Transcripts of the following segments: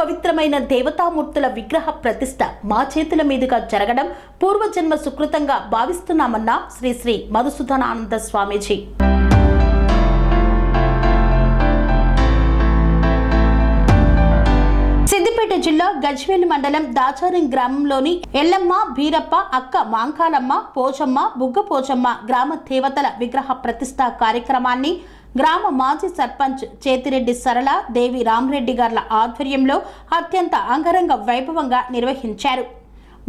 పవిత్రమైన దేవతామూర్తుల విగ్రహ ప్రతిష్ట మా చేతుల మీదుగా జరగడం పూర్వజన్మ సుకృతంగా భావిస్తున్నామన్న శ్రీ శ్రీ మధుసూదనానంద స్వామీజీ. సిద్దిపేట జిల్లా గజ్వేల్ మండలం దాచారం గ్రామంలోని ఎల్లమ్మ బీరప్ప అక్క మాంకాలమ్మ పోచమ్మ బుగ్గ పోచమ్మ గ్రామ దేవతల విగ్రహ ప్రతిష్ట కార్యక్రమాన్ని గ్రామ మాజీ సర్పంచ్ చేతిరెడ్డి సరళ దేవి రామరెడ్డి గార్ల ఆధ్వర్యంలో అత్యంత అంగరంగ వైభవంగా నిర్వహించారు.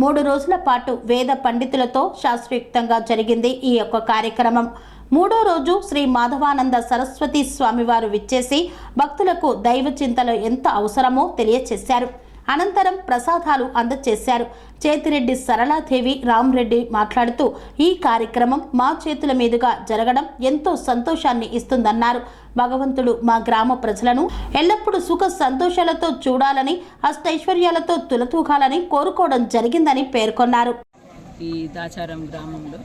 మూడు రోజుల పాటు వేద పండితులతో శాస్త్రయుక్తంగా జరిగింది ఈ యొక్క కార్యక్రమం. మూడో రోజు శ్రీ మాధవానంద సరస్వతి స్వామివారు విచ్చేసి భక్తులకు దైవ చింతలో ఎంత అవసరమో తెలియచేశారు. అనంతరం ప్రసాదాలు అందజేశారు చేతిరెడ్డి సరళాదేవి రామ్రెడ్డి మాట్లాడుతూ ఈ కార్యక్రమం మా చేతుల మీదుగా జరగడం ఎంతో సంతోషాన్ని ఇస్తుందన్నారు. భగవంతుడు మా గ్రామ ప్రజలను ఎల్లప్పుడూ సుఖ సంతోషాలతో చూడాలని అష్టైశ్వర్యాలతో తులతూగాలని కోరుకోవడం జరిగిందని పేర్కొన్నారు. ఈ దాచారం గ్రామంలో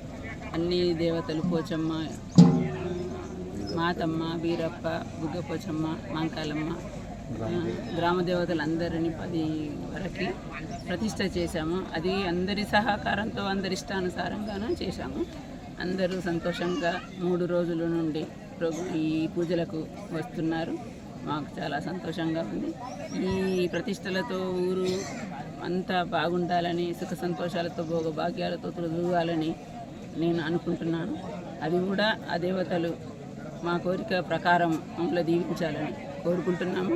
అన్ని దేవతలు పోచమ్మ మాతమ్మ వీరప్ప బుగ్గపోచమ్మ మాంకాలమ్మ గ్రామ దేవతలందరినీ పది వరకు ప్రతిష్ట చేశాము. అది అందరి సహకారంతో అందరి ఇష్టానుసారంగానే చేశాము. అందరూ సంతోషంగా మూడు రోజుల నుండి ఈ పూజలకు వస్తున్నారు. మాకు చాలా సంతోషంగా ఉంది. ఈ ప్రతిష్టలతో ఊరు అంతా బాగుండాలని సుఖ సంతోషాలతో భోగభాగ్యాలతో తొలగాలని నేను అనుకుంటున్నాను. అది కూడా ఆ దేవతలు మా కోరిక ప్రకారం మమ్మల్ని దీవించాలని కోరుకుంటున్నాము.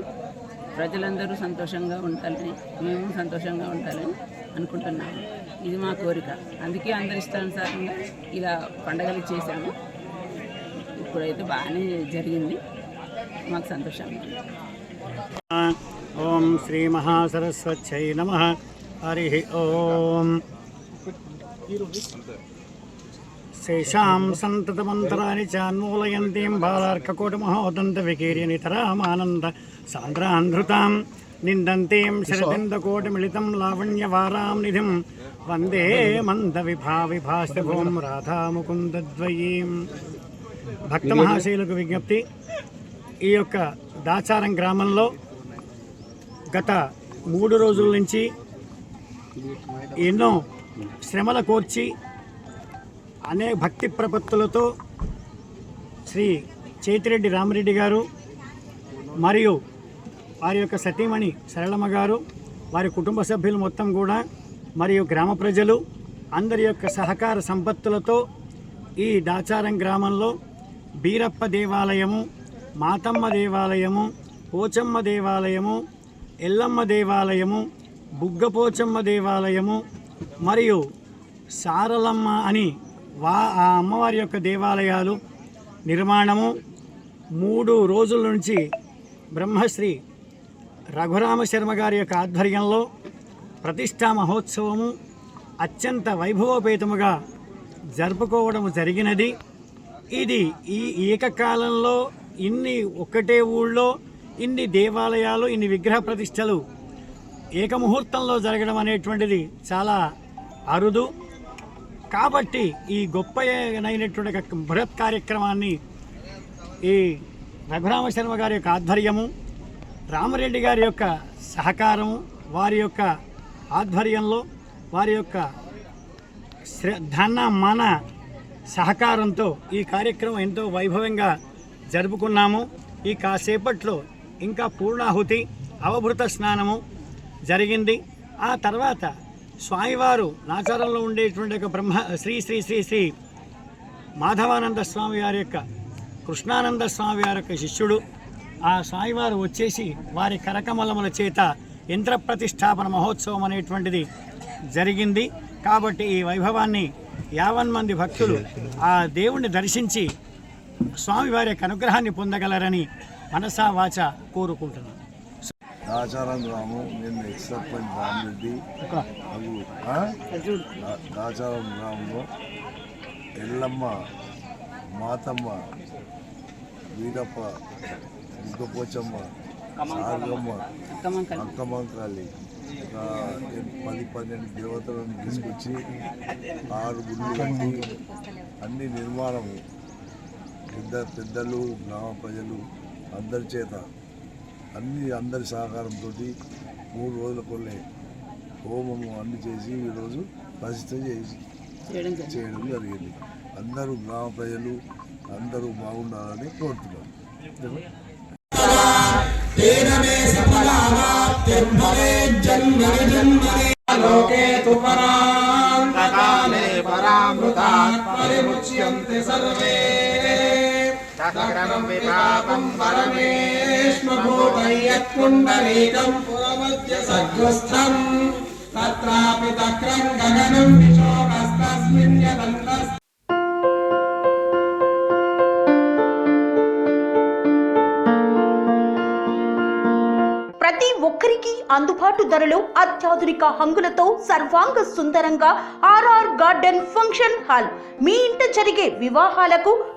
ప్రజలందరూ సంతోషంగా ఉండాలని మేము సంతోషంగా ఉండాలని అనుకుంటున్నాము. ఇది మా కోరిక. అందుకే అందరి ఇష్టానుసారంగా ఇలా పండగలు చేశాము. ఇప్పుడైతే బాగానే జరిగింది. మాకు సంతోషంగా ఓం శ్రీ మహాసరస్వత్యై నమ. హరి ఓం. శేషాం సంతతమంతరాన్ని చాన్మూలయంతీం బాలార్కకోటిమహోదంత వికీర్య నితరామానంద సాంద్రాంధృతాం నిందంతీం శరదిందకోటిమిళితం లావణ్యవారాం నిధిం వందే మంద విభా విభాస్తభూం రాధాముకుందద్వయీం భక్త మహాశైలకు విజ్ఞప్తి ఈ యొక్క దాచారం గ్రామంలో గత మూడు రోజుల నుంచి ఎన్నో శ్రమల కోర్చి అనేక భక్తి ప్రపత్తులతో శ్రీ చేతిరెడ్డి రామరెడ్డి గారు మరియు వారి యొక్క సతీమణి సరళమ్మ గారు వారి కుటుంబ సభ్యులు మొత్తం కూడా మరియు గ్రామ ప్రజలు అందరి యొక్క సహకార సంపత్తులతో ఈ దాచారం గ్రామంలో బీరప్ప దేవాలయము మాతమ్మ దేవాలయము పోచమ్మ దేవాలయము ఎల్లమ్మ దేవాలయము బుగ్గపోచమ్మ దేవాలయము మరియు సారలమ్మ అని వా ఆ అమ్మవారి యొక్క దేవాలయాలు నిర్మాణము మూడు రోజుల నుంచి బ్రహ్మశ్రీ రఘురామ శర్మ గారి యొక్క ఆధ్వర్యంలో ప్రతిష్టా మహోత్సవము అత్యంత వైభవోపేతముగా జరుపుకోవడం జరిగినది. ఇది ఈ ఏకకాలంలో ఇన్ని ఒక్కటే ఊళ్ళో ఇన్ని దేవాలయాలు ఇన్ని విగ్రహ ప్రతిష్టలు ఏకముహూర్తంలో జరగడం అనేటువంటిది చాలా అరుదు. కాబట్టి ఈ గొప్పనైనటువంటి ఒక బృహత్ కార్యక్రమాన్ని ఈ రఘురామశర్మ గారి యొక్క ఆధ్వర్యము రామరెడ్డి గారి యొక్క సహకారము వారి యొక్క ఆధ్వర్యంలో వారి యొక్క శ్రద్ధన మన సహకారంతో ఈ కార్యక్రమం ఎంతో వైభవంగా జరుపుకున్నాము. ఈ కాసేపట్లో ఇంకా పూర్ణాహుతి అవభృత స్నానము జరిగింది. ఆ తర్వాత స్వామివారు నాచారంలో ఉండేటువంటి ఒక బ్రహ్మ శ్రీ శ్రీ శ్రీ శ్రీ మాధవానంద స్వామి వారి యొక్క కృష్ణానంద స్వామి వారి యొక్క శిష్యుడు. ఆ స్వామివారు వచ్చేసి వారి కరకమలముల చేత యంత్ర ప్రతిష్టాపన మహోత్సవం అనేటువంటిది జరిగింది. కాబట్టి ఈ వైభవాన్ని యావన్ మంది భక్తులు ఆ దేవుణ్ణి దర్శించి స్వామివారి యొక్క అనుగ్రహాన్ని పొందగలరని మనసా వాచ కోరుకుంటున్నాను. దాచారం గ్రామం నేను ఎక్స్ సర్పంచ్ రామరెడ్డి అగు దాచారం గ్రామంలో ఎల్లమ్మ మాతమ్మ వీరప్ప అక్కమంకాలి ఒక ఎన్- పది పన్నెండు దేవతలను తీసుకొచ్చి ఆరు గుళ్ళు కట్టి అన్ని నిర్మాణము. పెద్ద పెద్దలు గ్రామ ప్రజలు అందరి చేత అన్ని అందరి సహకారంతో మూడు రోజుల కొల్లే హోమము అన్ని చేసి ఈరోజు ప్రతిష్ట చేసి చేయడం జరిగింది. అందరూ గ్రామ ప్రజలు అందరూ బాగుండాలని కోరుతున్నాం. లోకే తు పరాంతకాలే పరామృతాత్ పరిముచ్యంతే సర్వే. విపాపం పరమేష్మభూతయ్యత్పుండరీకం తత్రాపి తక్రం గగనం విశోకస్తస్మిన్ యదంతస్. ప్రతి ఒక్కరికి అందుబాటు ధరలో అత్యాధునిక హంగులతో సర్వాంగ సుందరంగా ఆర్ఆర్ గార్డెన్ ఫంక్షన్ హాల్. మీ ఇంట జరిగే వివాహాలకు